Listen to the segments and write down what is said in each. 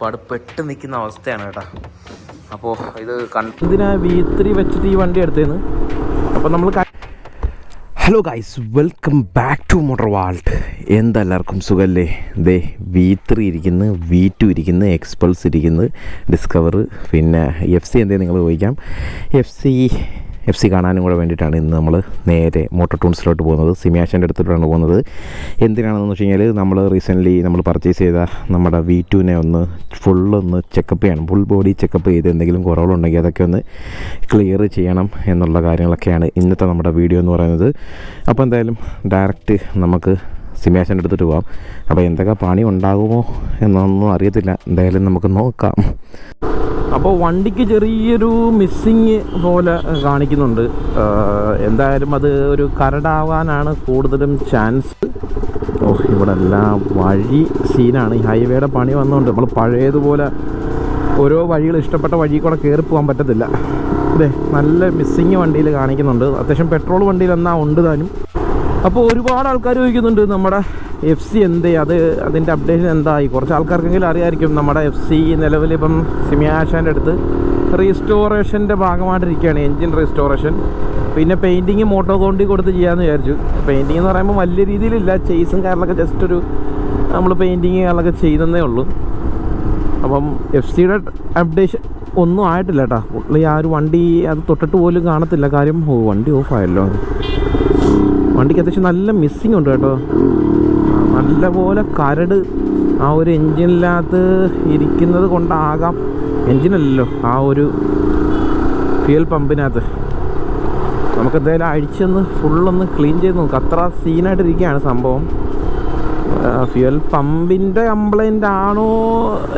പാട് പെട്ട് നിൽക്കുന്ന അവസ്ഥയാണ് കേട്ടോ. അപ്പോൾ ഇത് കണ്ടതിനാ വി ത്രീ വെച്ചിട്ട് ഈ വണ്ടി എടുത്തേന്ന് അപ്പോൾ നമ്മൾ hello guys welcome back to Motor Vault എന്തെല്ലാവർക്കും സുഖമല്ലേ ദേ വി ത്രീ ഇരിക്കുന്നു വി ടു ഇരിക്കുന്നു എക്സ്പൾസ് ഇരിക്കുന്നു ഡിസ്കവർ പിന്നെ എഫ് സി എന്തേ നിങ്ങൾ ചോദിക്കാം? എഫ് സി എഫ് സി കാണാനും കൂടെ വേണ്ടിയിട്ടാണ് ഇന്ന് നമ്മൾ നേരെ മോട്ടോർ ടൂൺസിലോട്ട് പോകുന്നത്. സിമിയാഷന്റെ അടുത്തോട്ടാണ് പോകുന്നത്. എന്തിനാണെന്ന് വെച്ച് കഴിഞ്ഞാൽ നമ്മൾ റീസെന്റ്ലി നമ്മൾ പർച്ചേസ് ചെയ്ത നമ്മുടെ വി ടുവിനെ ഒന്ന് ഫുള്ളൊന്ന് ചെക്കപ്പ് ചെയ്യണം. ഫുൾ ബോഡി ചെക്കപ്പ് ചെയ്ത് എന്തെങ്കിലും കുറവുകളുണ്ടെങ്കിൽ അതൊക്കെ ഒന്ന് ക്ലിയർ ചെയ്യണം എന്നുള്ള കാര്യങ്ങളൊക്കെയാണ് ഇന്നത്തെ നമ്മുടെ വീഡിയോ എന്ന് പറയുന്നത്. അപ്പോൾ എന്തായാലും ഡയറക്റ്റ് നമുക്ക് സിമിയാഷന്റെ അടുത്തിട്ട് പോകാം അപ്പോൾ എന്തൊക്കെ പണി ഉണ്ടാകുമോ എന്നൊന്നും അറിയത്തില്ല. എന്തായാലും നമുക്ക് നോക്കാം. അപ്പോൾ വണ്ടിക്ക് ചെറിയൊരു മിസ്സിങ് പോലെ കാണിക്കുന്നുണ്ട്. എന്തായാലും അത് ഒരു കരടാവാനാണ് കൂടുതലും ചാൻസ് ഓ ഇവിടെ എല്ലാം വഴി സീനാണ് ഈ ഹൈവേയുടെ പണി വന്നുകൊണ്ട് നമ്മൾ പഴയതുപോലെ ഓരോ വഴികൾ ഇഷ്ടപ്പെട്ട വഴി കൂടെ കയറി പോകാൻ പറ്റത്തില്ല. അതെ നല്ല മിസ്സിങ് വണ്ടിയിൽ കാണിക്കുന്നുണ്ട്. അത്യാവശ്യം പെട്രോൾ വണ്ടിയിൽ എന്നാ ഉണ്ട് താനും. അപ്പോൾ ഒരുപാട് ആൾക്കാർ ചോദിക്കുന്നുണ്ട് നമ്മുടെ എഫ് സി എന്ത്? അത് അതിന്റെ അപ്ഡേഷൻ എന്തായി? കുറച്ച് ആൾക്കാർക്കെങ്കിലും അറിയായിരിക്കും നമ്മുടെ എഫ് സി നിലവിൽ ഇപ്പം സിമിയാഷാന്റെ അടുത്ത് റീസ്റ്റോറേഷന്റെ ഭാഗമായിട്ടിരിക്കുകയാണ് എൻജിൻ റീസ്റ്റോറേഷൻ. പിന്നെ പെയിന്റിങ് മോട്ടോ കോണ്ടി കൊടുത്ത് ചെയ്യാമെന്ന് വിചാരിച്ചു. പെയിന്റിങ് എന്ന് പറയുമ്പോൾ വലിയ രീതിയിലില്ല ചെയ്സും കാര്യങ്ങളൊക്കെ ജസ്റ്റ് ഒരു നമ്മൾ പെയിന്റിങ് കാര്യങ്ങളൊക്കെ ചെയ്തെന്നേ ഉള്ളൂ. അപ്പം എഫ് സിയുടെ അപ്ഡേഷൻ ഒന്നും ആയിട്ടില്ല കേട്ടോ. പുള്ളി ആ ഒരു വണ്ടി അത് തൊട്ടിട്ട് പോലും കാണത്തില്ല. കാര്യം ഓ വണ്ടി ഓഫായല്ലോ വണ്ടിക്ക് അത്യാവശ്യം നല്ല മിസ്സിങ് ഉണ്ട് കേട്ടോ. നല്ലപോലെ കരട് ആ ഒരു എൻജിനിനകത്ത് ഇരിക്കുന്നത് കൊണ്ടാകാം. എൻജിനല്ലല്ലോ ആ ഒരു ഫ്യൂൽ പമ്പിനകത്ത് നമുക്ക് എന്തായാലും അഴിച്ചൊന്ന് ഫുള്ളൊന്ന് ക്ലീൻ ചെയ്ത് നോക്കാം. അത്ര സീനായിട്ടിരിക്കുകയാണ് സംഭവം. ഫ്യൂൽ പമ്പിന്റെ കംപ്ലൈന്റ് ആണോ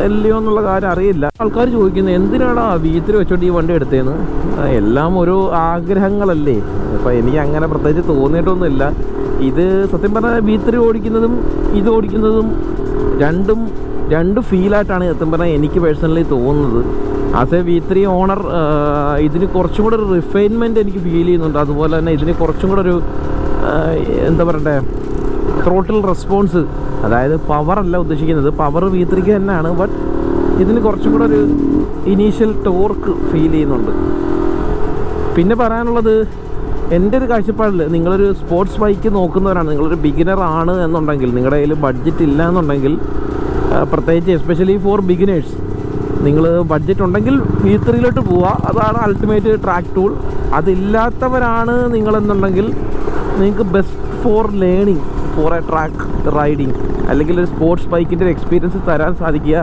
അല്ലയോ എന്നുള്ള കാര്യം അറിയില്ല. ആൾക്കാർ ചോദിക്കുന്നത് എന്തിനാണ് വീട്ടിൽ വെച്ചോണ്ട് ഈ വണ്ടി എടുത്തതെന്ന്? എല്ലാം ഒരു ആഗ്രഹങ്ങളല്ലേ. അപ്പോൾ എനിക്ക് അങ്ങനെ പ്രത്യേകിച്ച് തോന്നിയിട്ടൊന്നുമില്ല. ഇത് സത്യം പറഞ്ഞാൽ വീത്തിരി ഓടിക്കുന്നതും ഇത് ഓടിക്കുന്നതും രണ്ടും രണ്ട് ഫീലായിട്ടാണ് സത്യം പറഞ്ഞാൽ എനിക്ക് പേഴ്സണലി തോന്നുന്നത്. As a V three owner ഇതിന് കുറച്ചും കൂടെ ഒരു റിഫൈൻമെന്റ് എനിക്ക് ഫീൽ ചെയ്യുന്നുണ്ട്. അതുപോലെ തന്നെ ഇതിന് കുറച്ചും കൂടെ ഒരു എന്താ പറയണ്ടേ? ത്രോട്ടിൽ റെസ്പോൺസ് അതായത് പവർ അല്ല ഉദ്ദേശിക്കുന്നത്. പവർ വി തന്നെയാണ് ബട്ട് ഇതിന് കുറച്ചും കൂടെ ഒരു ഇനീഷ്യൽ ടോർക്ക് ഫീൽ ചെയ്യുന്നുണ്ട്. പിന്നെ പറയാനുള്ളത് എന്റെ ഒരു കാഴ്ചപ്പാടിൽ നിങ്ങളൊരു സ്പോർട്സ് ബൈക്ക് നോക്കുന്നവരാണ് നിങ്ങളൊരു ബിഗിനർ ആണ് എന്നുണ്ടെങ്കിൽ നിങ്ങളുടെ കയ്യിൽ ബഡ്ജറ്റ് ഇല്ല എന്നുണ്ടെങ്കിൽ പ്രത്യേകിച്ച് എസ്പെഷ്യലി ഫോർ ബിഗിനേഴ്സ് നിങ്ങൾ ബഡ്ജറ്റ് ഉണ്ടെങ്കിൽ വി പോവുക. അതാണ് അൾട്ടിമേറ്റ് ട്രാക്ക് ടൂൾ അതില്ലാത്തവരാണ് നിങ്ങളെന്നുണ്ടെങ്കിൽ നിങ്ങൾക്ക് best for learning for a track riding അല്ലെങ്കിൽ ഒരു സ്പോർട്സ് ബൈക്കിന്റെ ഒരു എക്സ്പീരിയൻസ് തരാൻ സാധിക്കുക.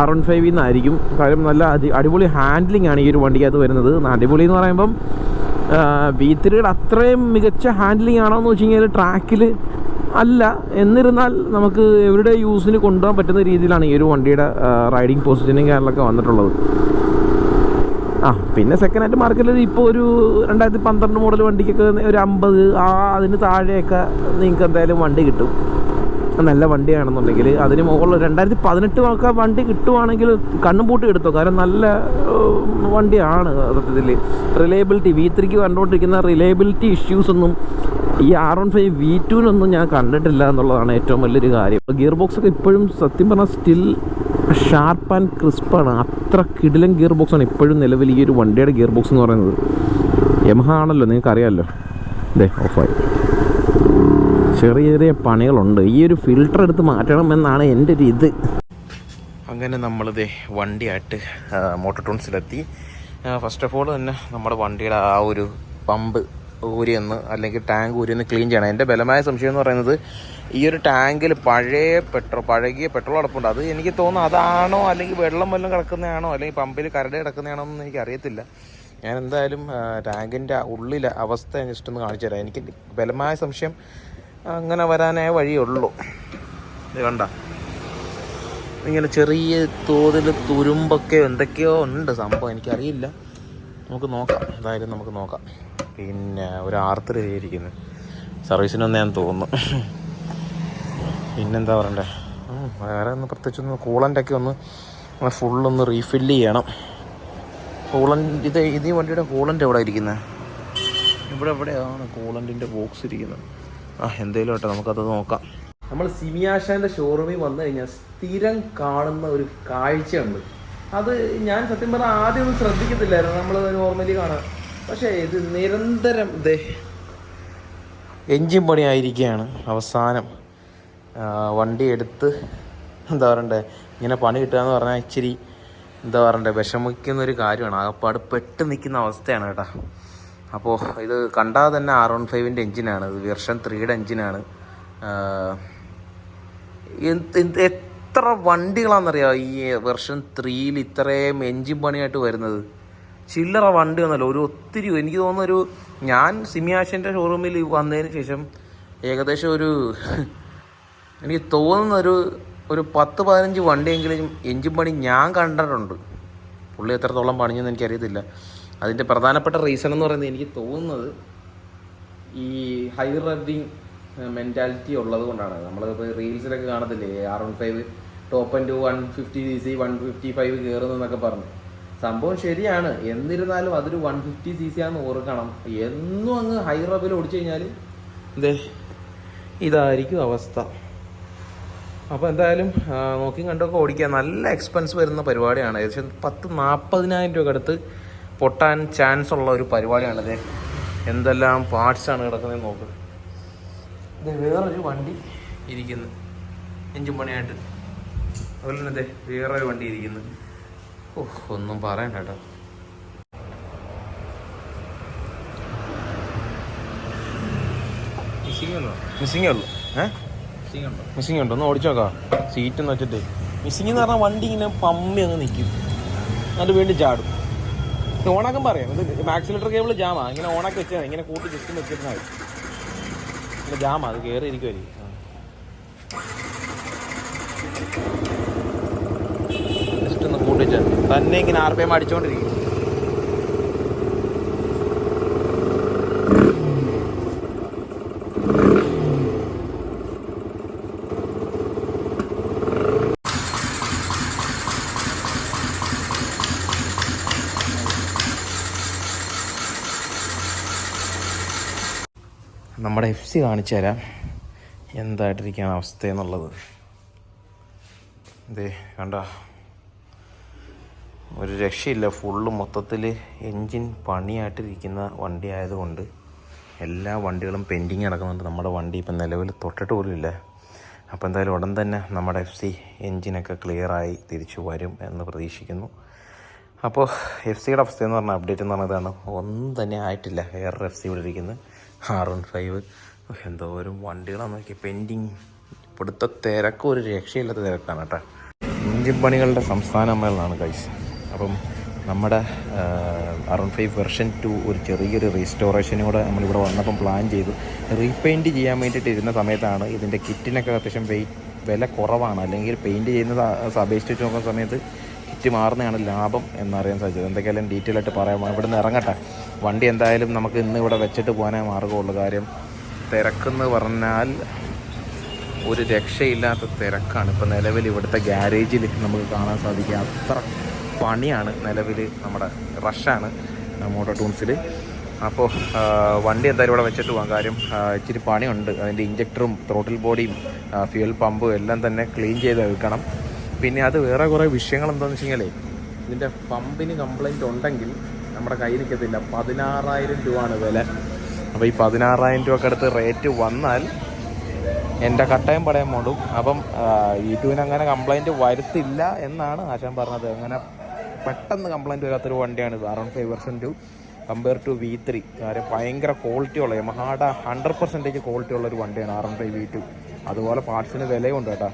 ആർ വൺ ഫൈവിൽ നിന്നായിരിക്കും കാര്യം നല്ല അടി അടിപൊളി ഹാൻഡ്ലിംഗ് ആണ് ഈ ഒരു വണ്ടിക്കകത്ത് വരുന്നത്. അടിപൊളി എന്ന് പറയുമ്പം വി ത്രീയുടെ അത്രയും മികച്ച ഹാൻഡ്ലിംഗ് ആണോ എന്ന് വെച്ച് കഴിഞ്ഞാൽ ട്രാക്കിൽ അല്ല. എന്നിരുന്നാൽ നമുക്ക് എവരുടെ യൂസിന് കൊണ്ടുപോകാൻ പറ്റുന്ന രീതിയിലാണ് ഈ ഒരു വണ്ടിയുടെ റൈഡിങ് പൊസിഷനും കാര്യങ്ങളൊക്കെ വന്നിട്ടുള്ളത്. ആ പിന്നെ സെക്കൻഡ് ഹാൻഡ് മാർക്കറ്റിൽ ഇപ്പോൾ ഒരു രണ്ടായിരത്തി പന്ത്രണ്ട് മോഡൽ വണ്ടിക്കൊക്കെ ഒരു അമ്പത് ആ അതിന് താഴെയൊക്കെ നിങ്ങൾക്ക് എന്തായാലും വണ്ടി കിട്ടും. നല്ല വണ്ടിയാണെന്നുണ്ടെങ്കിൽ അതിന് മുകളിൽ രണ്ടായിരത്തി പതിനെട്ട് ഒക്കെ വണ്ടി കിട്ടുവാണെങ്കിൽ കണ്ണും പൂട്ടി എടുത്തോ? കാരണം നല്ല വണ്ടിയാണ് സത്യത്തിൽ റിലയബിലിറ്റി വി ത്രീക്ക് കണ്ടുകൊണ്ടിരിക്കുന്ന റിലയബിലിറ്റി ഇഷ്യൂസ് ഒന്നും ഈ ആർ വൺ ഫൈവ് വി ടുവിനൊന്നും ഞാൻ കണ്ടിട്ടില്ല എന്നുള്ളതാണ് ഏറ്റവും വലിയൊരു കാര്യം. ഗിയർ ബോക്സ് ഒക്കെ ഇപ്പോഴും സത്യം പറഞ്ഞാൽ സ്റ്റിൽ ഷാർപ്പ് ആൻഡ് ക്രിസ്പാണ് അത്ര കിടിലൻ ഗിയർ ബോക്സ് ആണ് ഇപ്പോഴും നിലവിൽ ഈ ഒരു വണ്ടിയുടെ ഗിയർ ബോക്സ് എന്ന് പറയുന്നത്. യമഹ ആണല്ലോ നിങ്ങൾക്ക് അറിയാമല്ലോ ദേ ഓഫായി ചെറിയ ചെറിയ പണികളുണ്ട്. ഈ ഒരു ഫിൽട്ടർ എടുത്ത് മാറ്റണം എന്നാണ് എന്റെ ഒരു ഇത്. അങ്ങനെ നമ്മളിതേ വണ്ടിയായിട്ട് മോട്ടോർ ടൂൺസിലെത്തി ഫസ്റ്റ് ഓഫ് ഓൾ തന്നെ നമ്മുടെ വണ്ടിയുടെ ആ ഒരു പമ്പ് ഊരിയെന്ന് അല്ലെങ്കിൽ ടാങ്ക് ഊരിയെന്ന് ക്ലീൻ ചെയ്യണം. എന്റെ ബലമായ സംശയം എന്ന് പറയുന്നത് ഈ ഒരു ടാങ്കിൽ പഴയ പെട്രോൾ പഴകിയ പെട്രോൾ അടപ്പുണ്ട്. അത് എനിക്ക് തോന്നുന്നു അതാണോ അല്ലെങ്കിൽ വെള്ളം വല്ലതും കിടക്കുന്നതാണോ അല്ലെങ്കിൽ പമ്പിൽ കരട് കിടക്കുന്നതാണോ എന്ന് എനിക്ക് അറിയത്തില്ല. ഞാൻ എന്തായാലും ടാങ്കിന്റെ ഉള്ളിലെ അവസ്ഥ ഞാൻ ജസ്റ്റ് ഒന്ന് കാണിച്ചു തരാം. എനിക്ക് ബലമായ സംശയം അങ്ങനെ വരാനേ വഴിയുള്ളൂ ഇത് കണ്ട. ഇങ്ങനെ ചെറിയ തോതിൽ തുരുമ്പൊക്കെ എന്തൊക്കെയോ ഉണ്ട് സംഭവം. എനിക്കറിയില്ല. നമുക്ക് നോക്കാം. എന്തായാലും നമുക്ക് നോക്കാം. പിന്നെ ഒരു ആർത്തർ ചെയ്തിരിക്കുന്നു. സർവീസിനൊന്നും ഞാൻ തോന്നുന്നു. പിന്നെന്താ പറയണ്ടേ? വേറെ ഒന്ന് പ്രത്യേകിച്ചൊന്ന് കൂളന്റൊക്കെ ഒന്ന് ഫുള്ളൊന്ന് റീഫില്ല് ചെയ്യണം. കൂളന്റ് ഇത് ഇത് വണ്ടിയുടെ കൂളന്റ് എവിടെ ഇരിക്കുന്നത് ഇവിടെ എവിടെയാണ് കൂളന്റിന്റെ ബോക്സ് ഇരിക്കുന്നത് ആ എന്തേലും ആട്ടെ നമുക്കത് നോക്കാം. നമ്മൾ സിമിയാഷാന്റെ ഷോറൂമിൽ വന്നു കഴിഞ്ഞാൽ സ്ഥിരം കാണുന്ന ഒരു കാഴ്ചയുണ്ട്. അത് ഞാൻ സത്യം പറഞ്ഞാൽ ആദ്യം ഒന്നും ശ്രദ്ധിക്കത്തില്ലായിരുന്നു. നമ്മൾ നോർമലി കാണാം പക്ഷേ ഇത് നിരന്തരം ഇതേ എൻജിൻ പണിയായിരിക്കുകയാണ് അവസാനം. വണ്ടി എടുത്ത് എന്താ പറയണ്ടേ ഇങ്ങനെ പണി കിട്ടുക എന്ന് പറഞ്ഞാൽ ഇച്ചിരി എന്താ പറയണ്ടേ വിഷമിക്കുന്ന ഒരു കാര്യമാണ്. ആകപ്പാട് പെട്ട് നിൽക്കുന്ന അവസ്ഥയാണ് കേട്ടോ. അപ്പോൾ ഇത് കണ്ടാൽ തന്നെ ആർ വൺ ഫൈവിന്റെ എഞ്ചിനാണ്. ഇത് വെർഷൻ ത്രീയുടെ എഞ്ചിനാണ്. എത്ര വണ്ടികളാണെന്നറിയാമോ ഈ വെർഷൻ ത്രീയിൽ ഇത്രയും എഞ്ചിൻ പണിയായിട്ട് വരുന്നത്? ചില്ലറ വണ്ടി ഒന്നല്ല ഒരു ഒത്തിരി എനിക്ക് തോന്നുന്ന ഒരു ഞാൻ സിമിയാഷന്റെ ഷോറൂമിൽ വന്നതിന് ശേഷം ഏകദേശം ഒരു എനിക്ക് തോന്നുന്ന ഒരു ഒരു പത്ത് പതിനഞ്ച് വണ്ടിയെങ്കിലും എഞ്ചിൻ പണി ഞാൻ കണ്ടിട്ടുണ്ട്. പുള്ളി എത്രത്തോളം പണിഞ്ഞെന്ന് എനിക്കറിയത്തില്ല. അതിന്റെ പ്രധാനപ്പെട്ട റീസൺ എന്ന് പറയുന്നത് എനിക്ക് തോന്നുന്നത് ഈ ഹൈ റബ്ബിങ് മെന്റാലിറ്റി ഉള്ളത് കൊണ്ടാണ്. നമ്മളിപ്പോൾ റീൽസിലൊക്കെ കാണത്തില്ലേ? R one five top and one fifty C C one fifty five കയറുന്നു പറഞ്ഞു. സംഭവം ശരിയാണ്. എന്നിരുന്നാലും അതൊരു വൺ ഫിഫ്റ്റി സി സി ആണെന്ന് ഓർക്കണം. എന്നും അങ്ങ് ഹൈ റബിൽ ഓടിച്ചു കഴിഞ്ഞാൽ ഇതായിരിക്കും അവസ്ഥ. അപ്പോൾ എന്തായാലും നോക്കി കണ്ടൊക്കെ ഓടിക്കുക നല്ല എക്സ്പെൻസ് വരുന്ന പരിപാടിയാണ്. ഏകദേശം പത്ത് നാൽപ്പതിനായിരം രൂപ അടുത്ത് പൊട്ടാൻ ചാൻസ് ഉള്ള ഒരു പരിപാടിയാണിത് എന്തെല്ലാം പാർട്സാണ് കിടക്കുന്നത് നോക്ക്. ഇത് വേറൊരു വണ്ടി ഇരിക്കുന്നു. എഞ്ചിൻ പണിയായിട്ട്. അതുപോലെ തന്നെ അതെ വേറൊരു വണ്ടി ഇരിക്കുന്നു. ഓഹ് ഒന്നും പറയണ്ട കേട്ടോ. മിസ്സിംഗ് ഉള്ളു. ഏഹ് മിസ്സിംഗ് ഉണ്ടോ? ഒന്ന് ഓടിച്ചു നോക്കാം. സീറ്റ് എന്ന് വെച്ചിട്ട്. മിസ്സിംഗ് എന്ന് പറഞ്ഞാൽ വണ്ടി ഇങ്ങനെ പമ്മി അങ്ങ് നിൽക്കും എന്നിട്ട് വീണ്ടും ചാടും. ഓണാക്കാൻ പറയാം. ഇത് മാക്സിലേറ്റർ കേബിൾ ജാമാ ഇങ്ങനെ ഓണാക്കി വെച്ചാൽ ഇങ്ങനെ കൂട്ടി ജസ്റ്റ് വെച്ചിരുന്നാൽ മതി. ജാമാ അത് കയറി ഇരിക്കുമായിരിക്കും ജസ്റ്റ് ഒന്ന് കൂട്ടിച്ചാൽ തന്നെ ഇങ്ങനെ ആർ പി എം അടിച്ചുകൊണ്ടിരിക്കും നമ്മുടെ എഫ് സി കാണിച്ചു തരാം എന്തായിട്ടിരിക്കുകയാണ് അവസ്ഥ എന്നുള്ളത് ഇതേ കണ്ട? ഒരു രക്ഷയില്ല. ഫുള്ള് മൊത്തത്തിൽ എൻജിൻ പണിയായിട്ടിരിക്കുന്ന വണ്ടി ആയതുകൊണ്ട് എല്ലാ വണ്ടികളും പെൻഡിങ് നടക്കുന്നുണ്ട് നമ്മുടെ വണ്ടി ഇപ്പം നിലവിൽ തൊട്ടിട്ട് പോലും ഇല്ല. അപ്പോൾ എന്തായാലും ഉടൻ തന്നെ നമ്മുടെ എഫ് സി എൻജിനൊക്കെ ക്ലിയറായി തിരിച്ചു വരും എന്ന് പ്രതീക്ഷിക്കുന്നു. അപ്പോൾ എഫ് സിയുടെ അവസ്ഥ എന്ന് പറഞ്ഞാൽ അപ്ഡേറ്റ് എന്ന് പറഞ്ഞതാണ് ഒന്നും തന്നെ ആയിട്ടില്ല. വേറൊരു എഫ് സി ഇവിടെ ഇരിക്കുന്നത്. ആർ വൺ ഫൈവ് എന്തോരം വണ്ടികളാണ് നോക്കി പെൻഡിങ് ഇവിടുത്തെ തിരക്ക് ഒരു രക്ഷയില്ലാത്ത തിരക്കാണ് കേട്ടോ. എഞ്ചിൻ പണികളുടെ സംസ്ഥാന സമ്മേളനമാണ് കൈസ് അപ്പം നമ്മുടെ അറൺ ഫൈവ് വെർഷൻ ടു ഒരു ചെറിയൊരു റീസ്റ്റോറേഷനോടെ നമ്മളിവിടെ വന്നപ്പം പ്ലാൻ ചെയ്തു. റീപെയിന്റ് ചെയ്യാൻ വേണ്ടിയിട്ട് ഇരുന്ന സമയത്താണ് ഇതിന്റെ കിറ്റിനൊക്കെ അത്യാവശ്യം വെയിറ്റ് വില കുറവാണ്. അല്ലെങ്കിൽ പെയിന്റ് ചെയ്യുന്നത് അപേക്ഷിച്ച് നോക്കുന്ന സമയത്ത് കിറ്റ് മാറുന്നതാണ് ലാഭം എന്നറിയാൻ സാധിച്ചത്. എന്തൊക്കെയായാലും ഡീറ്റെയിൽ ആയിട്ട് പറയാം. ഇവിടെ നിന്ന് ഇറങ്ങട്ടെ. വണ്ടി എന്തായാലും നമുക്ക് ഇന്ന് ഇവിടെ വെച്ചിട്ട് പോകാനേ മാർഗമുള്ളൂ കാര്യം തിരക്കെന്ന് പറഞ്ഞാൽ ഒരു രക്ഷയില്ലാത്ത തിരക്കാണ്. ഇപ്പോൾ നിലവിൽ ഇവിടുത്തെ ഗ്യാരേജിൽ നമുക്ക് കാണാൻ സാധിക്കുക അത്ര പണിയാണ് നിലവിൽ നമ്മുടെ റഷാണ് മോട്ടോ ടൂൺസിൽ അപ്പോൾ വണ്ടി എന്തായാലും ഇവിടെ വെച്ചിട്ട് പോകാം. കാര്യം ഇച്ചിരി പണിയുണ്ട്. അതിന്റെ ഇഞ്ചക്ടറും ത്രോട്ടിൽ ബോഡിയും ഫ്യൂൽ പമ്പും എല്ലാം തന്നെ ക്ലീൻ ചെയ്ത് വെക്കണം. പിന്നെ അത് വേറെ കുറേ വിഷയങ്ങൾ എന്താണെന്ന് വെച്ച് കഴിഞ്ഞാലേ ഇതിന്റെ പമ്പിന് കംപ്ലൈന്റ് ഉണ്ടെങ്കിൽ നമ്മുടെ കയ്യിൽ നിൽക്കത്തില്ല. പതിനാറായിരം രൂപയാണ് വില. അപ്പോൾ ഈ പതിനാറായിരം രൂപക്ക് അടുത്ത് റേറ്റ് വന്നാൽ എന്റെ കട്ടയം പടയം മൂടും അപ്പം ഈ ടുവിന് അങ്ങനെ കംപ്ലൈന്റ് വരുത്തില്ല എന്നാണ് ആശാൻ പറഞ്ഞത്. അങ്ങനെ പെട്ടെന്ന് കംപ്ലൈന്റ് വരാത്തൊരു വണ്ടിയാണ് ഇത്. Around five percent compare to V three കാര്യം ഭയങ്കര ക്വാളിറ്റി ഉള്ള യമഹാട ഹൺഡ്രഡ് പെർസെന്റേജ് ക്വാളിറ്റി ഉള്ള ഒരു വണ്ടിയാണ് ആർ ഫൈവ് വി ടു അതുപോലെ പാർട്സിന് വിലയുണ്ട് കേട്ടോ.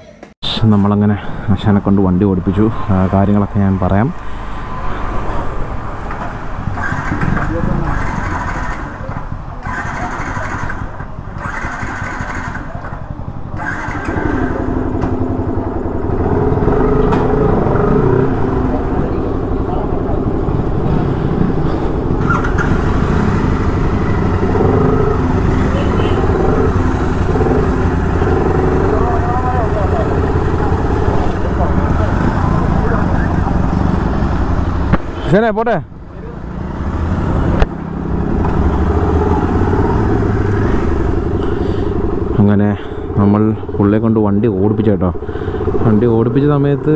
നമ്മളങ്ങനെ അശാനെ കൊണ്ട് വണ്ടി ഓടിപ്പിച്ചു. കാര്യങ്ങളൊക്കെ ഞാൻ പറയാം. ശരി പോട്ടെ അങ്ങനെ നമ്മൾ പുള്ളിയെ കൊണ്ട് വണ്ടി ഓടിപ്പിച്ച കേട്ടോ. വണ്ടി ഓടിപ്പിച്ച സമയത്ത്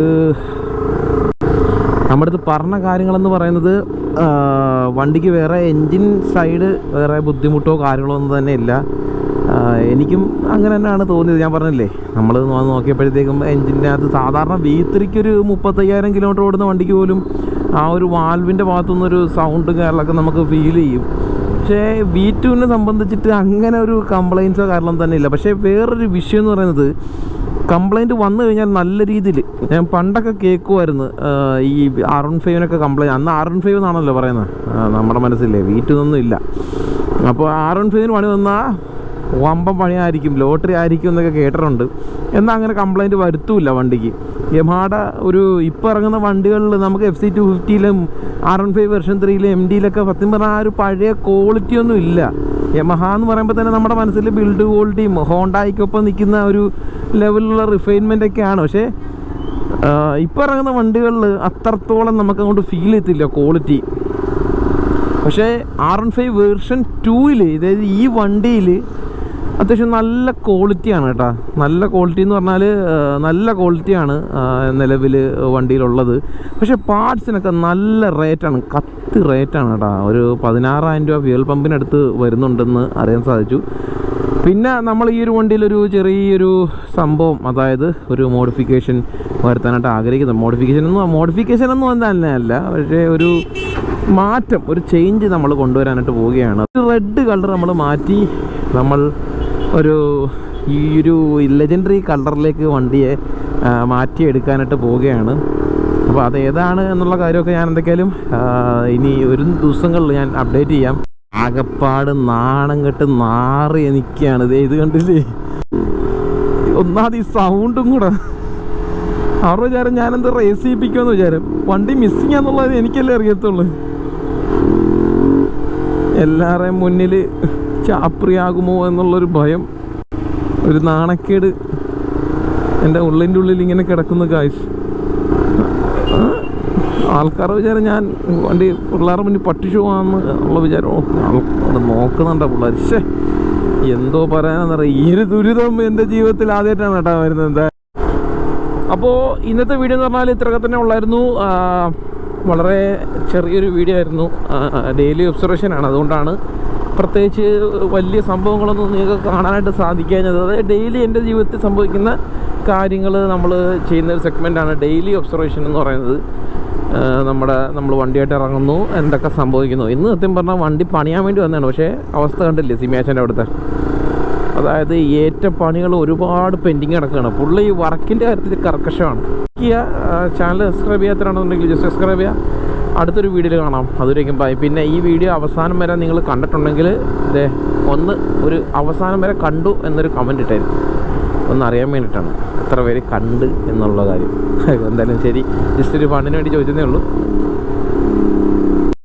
നമ്മുടെ അടുത്ത് പറഞ്ഞ കാര്യങ്ങളെന്ന് പറയുന്നത് വണ്ടിക്ക് വേറെ എൻജിൻ സൈഡ് വേറെ ബുദ്ധിമുട്ടോ കാര്യങ്ങളോ ഒന്നും തന്നെ ഇല്ല. എനിക്കും അങ്ങനെ തന്നെയാണ് തോന്നിയത്. ഞാൻ പറഞ്ഞില്ലേ നമ്മൾ നോക്കിയപ്പോഴത്തേക്കും എൻജിന്റെ അത് സാധാരണ വി ത്രീക്ക് ഒരു മുപ്പത്തയ്യായിരം കിലോമീറ്റർ ഓടുന്ന വണ്ടിക്ക് പോലും ആ ഒരു വാൽവിന്റെ ഭാഗത്തുനിന്നൊരു സൗണ്ട് കാര്യങ്ങളൊക്കെ നമുക്ക് ഫീൽ ചെയ്യും. പക്ഷേ വി ടുവിനെ സംബന്ധിച്ചിട്ട് അങ്ങനെ ഒരു കംപ്ലയിൻസോ കാരണം തന്നെ ഇല്ല പക്ഷേ വേറൊരു വിഷയം എന്ന് പറയുന്നത് കംപ്ലൈന്റ് വന്നു കഴിഞ്ഞാൽ നല്ല രീതിയിൽ ഞാൻ പണ്ടൊക്കെ കേൾക്കുമായിരുന്നു. ഈ ആർ വൺ ഫൈവിനൊക്കെ കംപ്ലൈന്റ് അന്ന് ആർ വൺ ഫൈവ് എന്നാണല്ലോ പറയുന്നത്. നമ്മുടെ മനസ്സില്ലേ നിന്നൊന്നും ഇല്ല. അപ്പോൾ ആർ വൺ ഫൈവിന് പണി വന്നാൽ വമ്പം പണിയായിരിക്കും ലോട്ടറി ആയിരിക്കും എന്നൊക്കെ കേട്ടിട്ടുണ്ട്. എന്നാൽ അങ്ങനെ കംപ്ലൈന്റ് വരുത്തൂല വണ്ടിക്ക്. യമാട ഒരു ഇപ്പോൾ ഇറങ്ങുന്ന വണ്ടികളിൽ നമുക്ക് എഫ് സി ടു ഫിഫ്റ്റിയിലും ആർ വൺ ഫൈവ് വെർഷൻ ത്രീയിലും എം ഡിയിലൊക്കെ സത്യം പറഞ്ഞാൽ ആ ഒരു പഴയ ക്വാളിറ്റി ഒന്നും ഇല്ല. യമഹ എന്ന് പറയുമ്പോൾ തന്നെ നമ്മുടെ മനസ്സിൽ ബിൽഡ് ക്വാളിറ്റിയും ഹോണ്ടായിക്കൊപ്പം നിൽക്കുന്ന ഒരു ലെവലിലുള്ള റിഫൈൻമെന്റ് ഒക്കെയാണ്. പക്ഷേ ഇപ്പോൾ ഇറങ്ങുന്ന വണ്ടികളിൽ അത്രത്തോളം നമുക്ക് അങ്ങോട്ട് ഫീൽ ചെയ്യത്തില്ല ക്വാളിറ്റി പക്ഷേ ആർ വൺ ഫൈവ് വേർഷൻ ടൂവിൽ അതായത് ഈ വണ്ടിയിൽ അത്യാവശ്യം നല്ല ക്വാളിറ്റിയാണ് കേട്ടോ. നല്ല ക്വാളിറ്റി എന്ന് പറഞ്ഞാൽ നല്ല ക്വാളിറ്റിയാണ് നിലവിൽ വണ്ടിയിലുള്ളത്. പക്ഷേ പാർട്സിനൊക്കെ നല്ല റേറ്റാണ് കത്ത് റേറ്റാണ് കേട്ടോ. ഒരു പതിനാറായിരം രൂപ ഫ്യൂൽ പമ്പിനടുത്ത് വരുന്നുണ്ടെന്ന് അറിയാൻ സാധിച്ചു. പിന്നെ നമ്മൾ ഈ ഒരു വണ്ടിയിൽ ഒരു ചെറിയൊരു സംഭവം അതായത് ഒരു മോഡിഫിക്കേഷൻ വരുത്താനായിട്ട് ആഗ്രഹിക്കുന്നത് മോഡിഫിക്കേഷൻ ഒന്നും മോഡിഫിക്കേഷൻ ഒന്നും തന്നെ അല്ല പക്ഷേ ഒരു മാറ്റം ഒരു ചേഞ്ച് നമ്മൾ കൊണ്ടുവരാനായിട്ട് പോവുകയാണ്. റെഡ് കളർ നമ്മൾ മാറ്റി നമ്മൾ ഒരു ഈ ഒരു ലെജൻഡറി കളറിലേക്ക് വണ്ടിയെ മാറ്റിയെടുക്കാനായിട്ട് പോവുകയാണ്. അപ്പോൾ അത് ഏതാണ് എന്നുള്ള കാര്യമൊക്കെ ഞാൻ എന്തൊക്കെയാലും ഇനി ഒരു ദിവസങ്ങളിൽ ഞാൻ അപ്ഡേറ്റ് ചെയ്യാം. ആകപ്പാട് നാണം കെട്ട് നാറി എനിക്കാണ് ഇത് ഇത് കണ്ടില്ലേ? ഒന്നാമത് ഈ സൗണ്ടും കൂടെ. അവരുടെ വിചാരം ഞാനെന്ത് റേസ് ചെയ്യിപ്പിക്കുമെന്ന് വിചാരം? വണ്ടി മിസ്സിങ് ആണെന്നുള്ളത് എനിക്കല്ലേ അറിയത്തുള്ളൂ. എല്ലാവരുടെയും മുന്നിൽ ചാപ്രിയാകുമോ എന്നുള്ളൊരു ഭയം ഒരു നാണക്കേട് എന്റെ ഉള്ളിന്റെ ഉള്ളിൽ ഇങ്ങനെ കിടക്കുന്നു കാശ് ആൾക്കാരെ വിചാരം ഞാൻ വണ്ടി പിള്ളേരുടെ മുന്നിൽ പട്ടിച്ചു പോകാമെന്ന് ഉള്ള വിചാരം. അത് നോക്കുന്നുണ്ടോ പിള്ളേർ ശേ എന്തോ പറയാനെന്നറിയാം? ഈ ഒരു ദുരിതം എന്റെ ജീവിതത്തിൽ ആദ്യമായിട്ടാണ് കേട്ടോ വരുന്നത്. എന്താ അപ്പോൾ ഇന്നത്തെ വീഡിയോ എന്ന് പറഞ്ഞാൽ ഇത്രയൊക്കെ തന്നെ ഉള്ളായിരുന്നു. വളരെ ചെറിയൊരു വീഡിയോ ആയിരുന്നു. ഡെയിലി ഒബ്സർവേഷനാണ് അതുകൊണ്ടാണ് പ്രത്യേകിച്ച് വലിയ സംഭവങ്ങളൊന്നും നിങ്ങൾക്ക് കാണാനായിട്ട് സാധിക്കാഞ്ഞത്. അതായത് ഡെയിലി എന്റെ ജീവിതത്തിൽ സംഭവിക്കുന്ന കാര്യങ്ങൾ നമ്മൾ ചെയ്യുന്ന ഒരു സെഗ്മെന്റാണ് ഡെയിലി ഒബ്സർവേഷൻ എന്ന് പറയുന്നത്. നമ്മുടെ നമ്മൾ വണ്ടിയായിട്ട് ഇറങ്ങുന്നു എന്തൊക്കെ സംഭവിക്കുന്നു. ഇന്ന് സത്യം പറഞ്ഞാൽ വണ്ടി പണിയാൻ വേണ്ടി വന്നതാണ് പക്ഷേ അവസ്ഥ കണ്ടില്ലേ സിമിയാച്ചന്റെ അവിടുത്തെ? അതായത് ഏറ്റ പണികൾ ഒരുപാട് പെൻഡിങ് കിടക്കുകയാണ്. പുള്ളി വർക്കിന്റെ കാര്യത്തിൽ കർക്കശമാണ്. ചാനൽ സബ്സ്ക്രൈബ് ചെയ്യാത്തരാണെന്നുണ്ടെങ്കിൽ ജസ്റ്റ് സബ്സ്ക്രൈബ് ചെയ്യുക അടുത്തൊരു വീഡിയോയിൽ കാണാം. അതുവരേക്കും ബൈ പിന്നെ ഈ വീഡിയോ അവസാനം വരെ നിങ്ങൾ കണ്ടിട്ടുണ്ടെങ്കിൽ ദേ ഒന്ന് ഒരു അവസാനം വരെ കണ്ടു എന്നൊരു കമന്റ് ഇട്ടായിരുന്നു. ഒന്നറിയാൻ വേണ്ടിയിട്ടാണ്. എത്ര പേര് കണ്ട് എന്നുള്ള കാര്യം. എന്തായാലും ശരി. ജസ്റ്റ് ഒരു ഫണ്ടിന് വേണ്ടി ചോദിച്ചതേ ഉള്ളൂ.